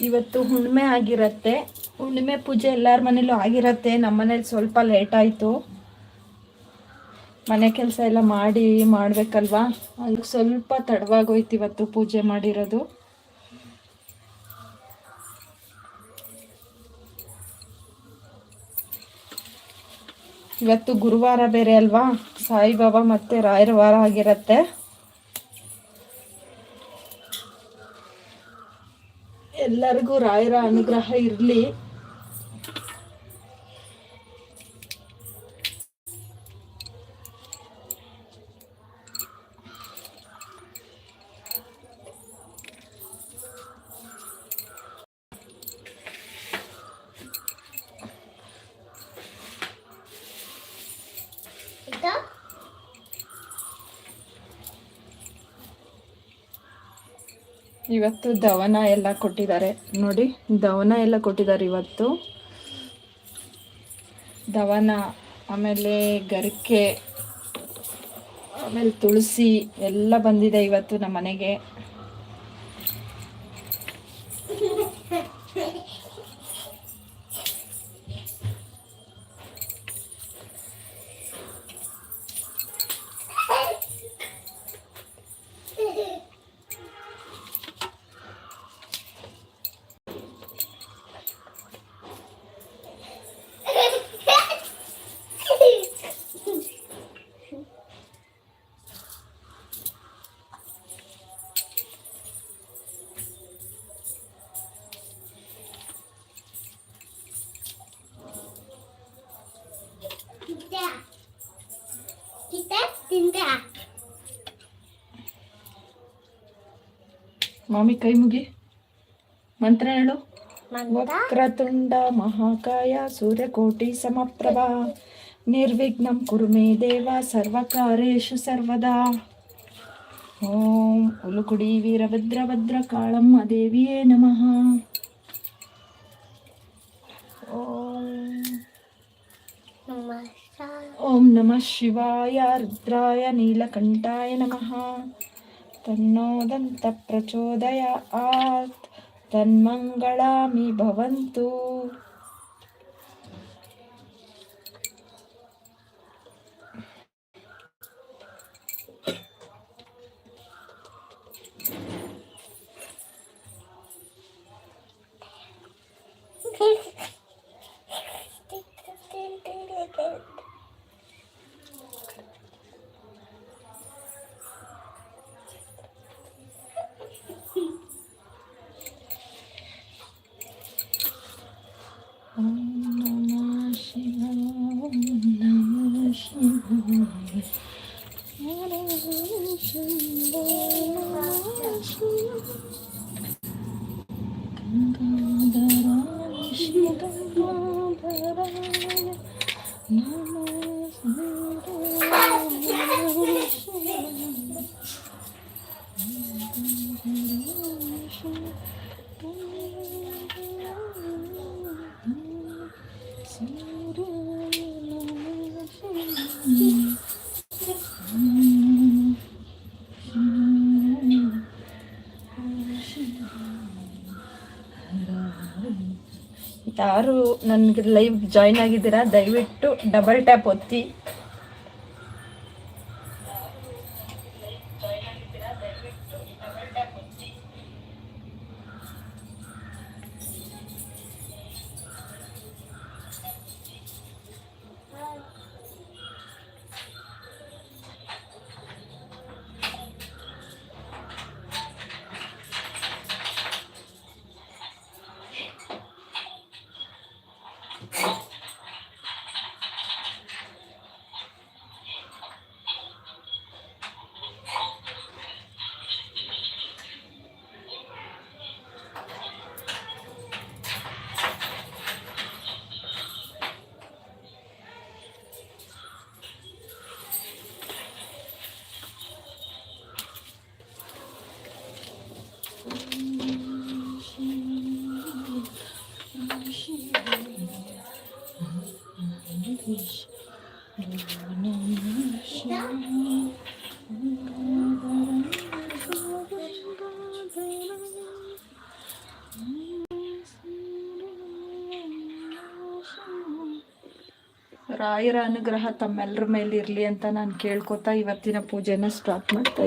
ಇವತ್ತು ಹುಣ್ಣಿಮೆ ಆಗಿರತ್ತೆ. ಹುಣ್ಣಿಮೆ ಪೂಜೆ ಎಲ್ಲರ ಮನೇಲೂ ಆಗಿರತ್ತೆ. ನಮ್ಮ ಮನೇಲಿ ಸ್ವಲ್ಪ ಲೇಟ್ ಆಯಿತು. ಮನೆ ಕೆಲಸ ಎಲ್ಲ ಮಾಡಿ ಮಾಡಬೇಕಲ್ವಾ? ಅದು ಸ್ವಲ್ಪ ತಡವಾಗೋಯ್ತು ಇವತ್ತು ಪೂಜೆ ಮಾಡಿರೋದು. ಇವತ್ತು ಗುರುವಾರ ಬೇರೆ ಅಲ್ವಾ? ಸಾಯಿಬಾಬಾ ಮತ್ತೆ ರಾಯರ ವಾರ ಆಗಿರತ್ತೆ. ಎಲ್ಲರಿಗೂ ರಾಯರ ಅನುಗ್ರಹ ಇರಲಿ. ಇವತ್ತು ದವನ ಎಲ್ಲ ಕೊಟ್ಟಿದ್ದಾರೆ. ನೋಡಿ, ದವನ ಎಲ್ಲ ಕೊಟ್ಟಿದ್ದಾರೆ ಇವತ್ತು. ದವನ, ಆಮೇಲೆ ಗರಿಕೆ, ಆಮೇಲೆ ತುಳಸಿ ಎಲ್ಲ ಬಂದಿದೆ ಇವತ್ತು ನಮ್ಮ ಮನೆಗೆ. ಮಾಮಿ ಕೈ ಮುಗಿ. ಮಂತ್ರ ಹೇಳು. ವಕ್ರತುಂಡ ಮಹಾಕಾಯ ಸೂರ್ಯಕೋಟಿ ಸಮಪ್ರಭಾ. ನಿರ್ವಿಘ್ನಂ ಕುರುಮೇ ದೇವ ಸರ್ವಕಾರೇಶು ಸರ್ವದಾ. ಓಂ ಉಲುಕುಡಿ ವೀರಭದ್ರ ಭದ್ರ ಕಾಳಮ್ಮ ದೇವಿಯೇ ನಮಃ. ಓಂ ನಮಃ ಶಿವಾಯ ರುದ್ರಾಯ ನೀಲಕಂಠಾಯ ನಮಃ. तन्नोदन्तः प्रचोदयात् तन्मङ्गलामि भवन्तु। ಯಾರು ನನಗೆ ಲೈವ್ ಜಾಯ್ನ್ ಆಗಿದ್ದೀರಾ ದಯವಿಟ್ಟು ಡಬಲ್ ಟ್ಯಾಪ್ ಒತ್ತಿ. ರಾಯರ ಅನುಗ್ರಹ ತಮ್ಮೆಲ್ಲರ ಮೇಲೆ ಇರಲಿ ಅಂತ ನಾನು ಕೇಳ್ಕೊತಾ ಇವತ್ತಿನ ಪೂಜೆನ ಸ್ಟಾರ್ಟ್ ಮಾಡ್ತಾ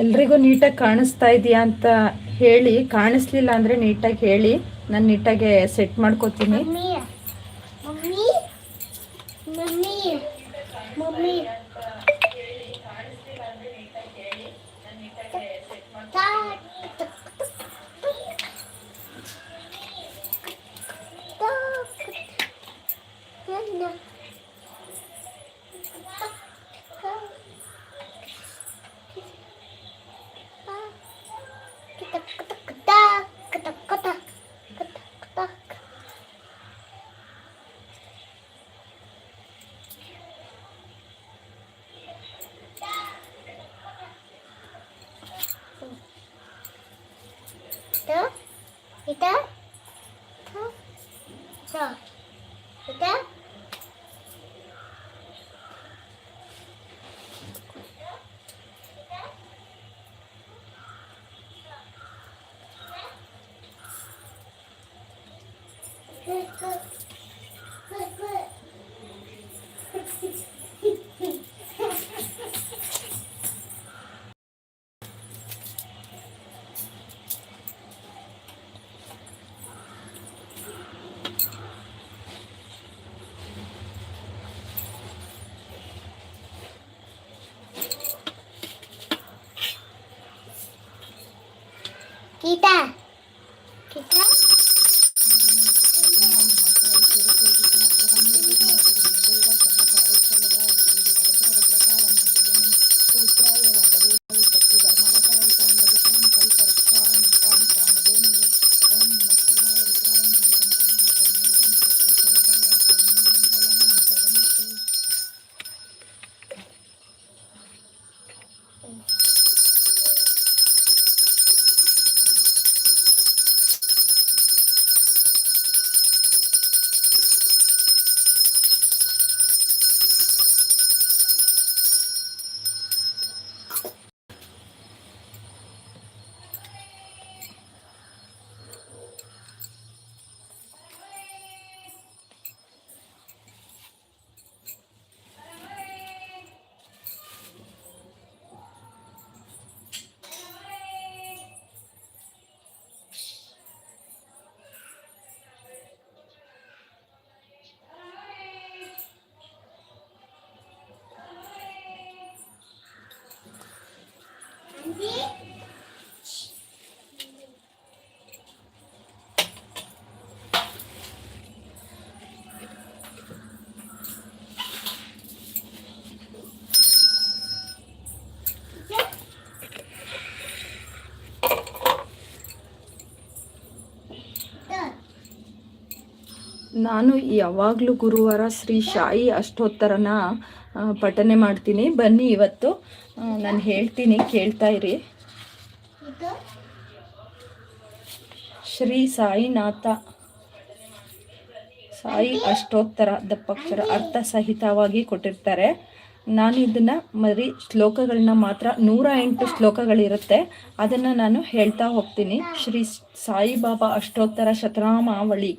ಎಲ್ರಿಗೂ ನೀಟಾಗಿ ಕಾಣಿಸ್ತಾ ಇದೆಯಾ ಅಂತ ಹೇಳಿ, ಕಾಣಿಸ್ಲಿಲ್ಲ ಅಂದರೆ ನೀಟಾಗಿ ಹೇಳಿ. ನಾನು ನೀಟಾಗಿ ಸೆಟ್ ಮಾಡ್ಕೋತೀನಿ. Mami 聞いた。聞いた？ನಾನು ಯಾವಾಗಲೂ ಗುರುವಾರ ಶ್ರೀ ಶಾಯಿ ಅಷ್ಟೋತ್ತರನ ಪಠನೆ ಮಾಡ್ತೀನಿ. ಬನ್ನಿ ಇವತ್ತು. ನಾನು ಹೇಳ್ತೀನಿ, ಕೇಳ್ತಾ ಇರಿ. ಶ್ರೀ ಸಾಯಿನಾಥ. ಸಾಯಿ ಅಷ್ಟೋತ್ತರ ದಪ್ಪಕ್ಷರ ಅರ್ಥ ಸಹಿತವಾಗಿ ಕೊಟ್ಟಿರ್ತಾರೆ. ನಾನು ಇದನ್ನು ಮರಿ ಶ್ಲೋಕಗಳನ್ನ ಮಾತ್ರ ನೂರ ಎಂಟು ಶ್ಲೋಕಗಳಿರುತ್ತೆ. ಅದನ್ನು ನಾನು ಹೇಳ್ತಾ ಹೋಗ್ತೀನಿ. ಶ್ರೀ ಸಾಯಿಬಾಬಾ ಅಷ್ಟೋತ್ತರ ಶತನಾಮಾವಳಿ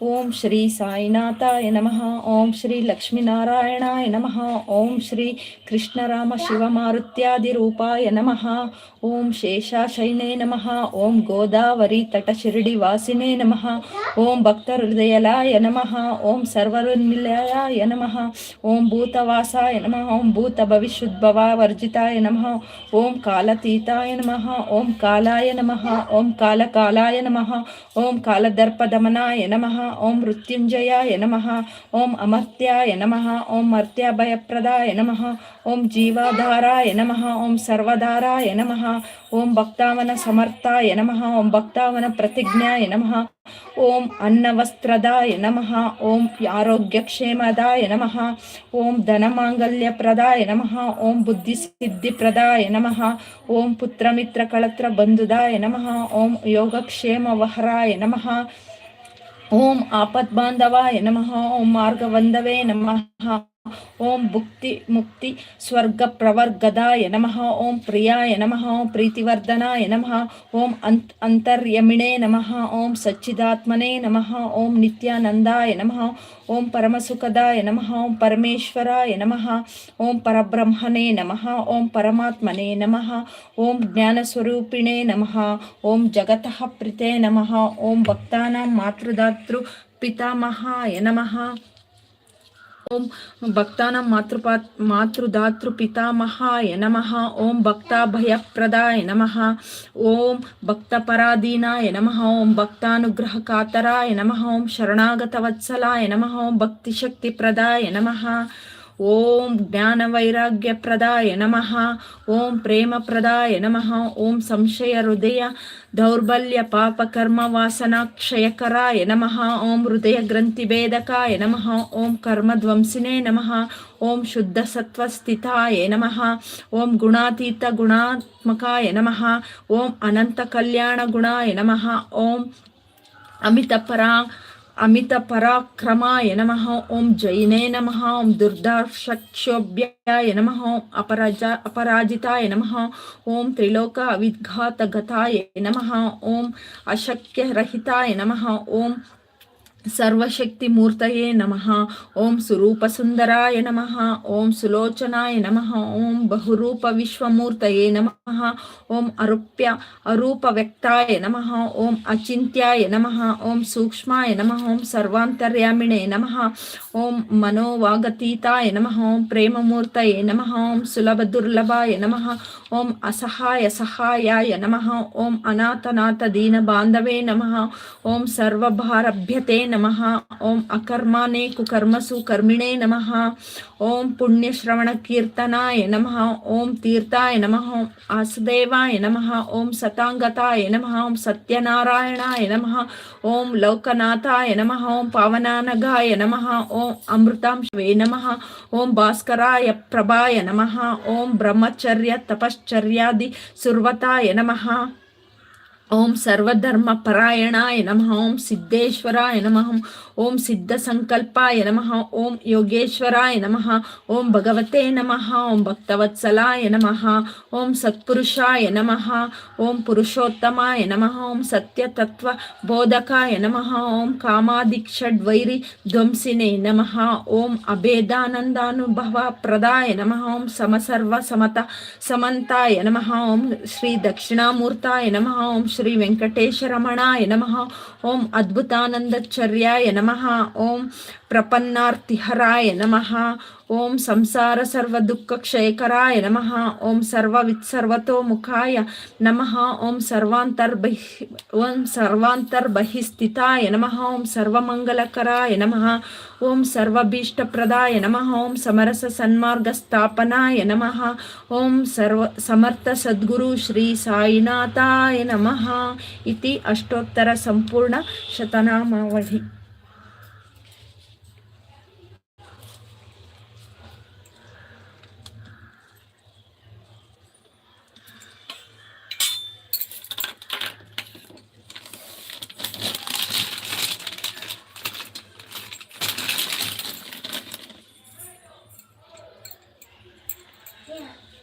ఓం శ్రీ సాయినాథాయ నమ ఓం శ్రీ లక్ష్మీనారాయణాయ నమ ఓం శ్రీ కృష్ణరామ శివమారుత్యాది రూపాయ నమ ఓం శేషాశైనే నమ ఓం గోదావరి తట షిరిడి వాసినే నమ ఓం భక్త హృదయలాయ నమ ఓం సర్వరునిలయాయ నమ ఓం భూతవాసాయ నమ ఓం భూత భవిష్యుద్భవ వర్జితాయ నమ ఓం కాలతీతాయ నమ ఓం కాలాయ నమ ఓం కాలకాలాయ నమ ఓం కాలదర్పదమనాయ నమ ఓం మృత్యుంజయాయ నమ ఓం అమర్త్యాయ నమ ఓం మర్త్యాభయప్రదాయ నమ ఓం జీవాధారాయ నమ ఓం సర్వధారాయ నమ ఓం భక్తావన సమర్థాయ నమ ఓం భక్తావన ప్రతిజ్ఞాయ నమ ఓం అన్నవస్త్రదాయ నమ ఓం ఆరోగ్యక్షేమదాయ నమ ఓం ధనమాంగల్యప్రదాయ నమ ఓం బుద్ధిసిద్ధిప్రదాయ నమ ఓం పుత్రమిత్రకళత్ర బంధుదాయ నమ ఓం యోగక్షేమవహరాయ నమ ఓం ఆపద్బాంధవాయ నమ ఓం మార్గవంధవే నమ. ఓం భుక్తి ముక్తి స్వర్గ ప్రవర్గదాయ నమ ఓం ప్రియాయ నమ ఓం ప్రీతివర్ధనాయ నమ ఓం అంత్ అంతర్యమిణే నమ ఓం సచ్చిదాత్మనే నమ ఓం నిత్యానందాయ నమ ఓం పరమసుఖదాయ నమ ఓం పరమేశ్వరాయ నమ ఓం పరబ్రహ్మణే నమ ఓం పరమాత్మనే నమ ఓం జ్ఞానస్వరూపిణే నమ ఓం జగత ప్రితే నమ ఓం భక్తానాం మాతృదాతృ పితామహాయ నమ ఓం భక్తానం మాతృపా మాతృదాతృ పితామహాయ నమ. ఓం భక్తాభయప్రదాయ నమ. ఓం భక్తపరాధీనాయ నమ. ఓం భక్తానుగ్రహకాతరాయ నమ. ఓం శరణాగత వత్సలాయ నమ. ఓం భక్తిశక్తిప్రదాయ నమ. ఓం జ్ఞానవైరాగ్యప్రదాయ నమ. ఓం ప్రేమప్రదాయ నమ. ఓం సంశయ హృదయ దౌర్బల్య పాపకర్మ వాసనాక్షయకరాయ నమ. ఓం హృదయ గ్రంథిభేదకాయ నమ. ఓం కర్మధ్వంసినే నమ. ఓం శుద్ధ సత్వస్థితాయ నమ. ఓం గుణాతీత గుణాత్మకాయ నమ. ఓం అనంత కళ్యాణ గుణాయ నమ. ఓం అమిత పరా అమిత పరాక్రమాయ నమ ఓం జైనే నమ ఓం దుర్దార్షక్షోభ్యాయ నమ ఓం అపరాజ అపరాజితాయ నమ ఓం త్రిలోక అవిఘాతగతాయ నమ ఓం అశక్యరహితాయ నమ ఓం सर्वशक्ति मूर्त नम ओं स्वरूप सुंदराय नम ओं सुलोचनाय नम ओं बहुरूप विश्वमूर्त नम ओं अरूप्य अरूप व्यक्ताय नम ओं अचिंत्याय नम ओं सूक्ष्माय नम ओं सर्वांतर्यामिणे नम ओं मनोवागतीताय नमः ओम प्रेममूर्तये नम ओं सुलभ दुर्लभाय नम ओं असहाय सहायाय नम ओं अनाथनाथ दीन बांधवे नम ओं सर्वभारभ्यते నమ ఓం అకర్మానే కుకర్మసు కర్మిణే నమ ఓం పుణ్యశ్రవణ కీర్తనాయ నమ ఓం తీర్థాయ నమ ఓం ఆసుదేవాయ నమ ఓం సతాంగతాయ నమ ఓం సత్యనారాయణాయ నమ ఓం లోకనాథాయ నమ ఓం పవనానగాయ నమ ఓం అమృతాంశవే నమ ఓం భాస్కరాయ ప్రభాయ నమ ఓం బ్రహ్మచర్య తపశ్చర్యాది సుర్వతాయ నమ ओम सर्वधर्म परायणाय नम ओम सिद्धेश्वराय नम ఓం సిద్ధ సంకల్పాయ నమ ఓం యోగేశ్వరాయ నమ ఓం భగవతే నమ ఓం భక్తవత్సలాయ నమ ఓం సత్పురుషాయ నమ ఓం పురుషోత్తమాయ నమ ఓం సత్యతత్వ బోధకాయ నమ ఓం కామాదిక్షడ్వైరి ధ్వంసినే నమ ఓం అభేదానందానుభవ ప్రదాయ నమ ఓం సమసర్వ సమత సమంతాయ నమ ఓం శ్రీ దక్షిణామూర్తాయ నమ ఓం శ్రీ వెంకటేశరమణాయ నమ ఓం అద్భుతానందచర్యాయ నమ नमः। ॐ प्रपन्नार्तिहराय नमः। ओं संसारसर्वदुःखक्षयकराय नमः। ॐ सर्ववित्सर्वतोमुखाय नमः। ॐ सर्वान्तर्बहि ॐ सर्वान्तर्बहिस्थिताय नमः। ॐ सर्वमङ्गलकराय नमः। ॐ नम नमः। ॐ समरससन्मार्गस्थापनाय नमः। ॐ सर्व समर्थसद्गुरु श्रीसाईनाथाय नमः। इति अष्टोत्तरसम्पूर्णशतनामावधि। 对。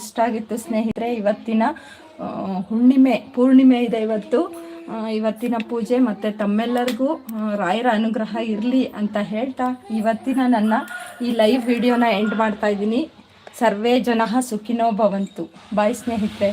ಇಷ್ಟ ಆಗಿತ್ತು ಸ್ನೇಹಿತರೆ, ಇವತ್ತಿನ ಹುಣ್ಣಿಮೆ, ಪೂರ್ಣಿಮೆ ಇದೆ ಇವತ್ತು. ಇವತ್ತಿನ ಪೂಜೆ ಮತ್ತು ತಮ್ಮೆಲ್ಲರಿಗೂ ರಾಯರ ಅನುಗ್ರಹ ಇರಲಿ ಅಂತ ಹೇಳ್ತಾ ಇವತ್ತಿನ ನನ್ನ ಈ ಲೈವ್ ವಿಡಿಯೋನ ಎಂಡ್ ಮಾಡ್ತಾ ಇದ್ದೀನಿ. ಸರ್ವೇ ಜನ ಸುಖಿನೋ ಭವಂತು. ಬಾಯ್ ಸ್ನೇಹಿತರೆ.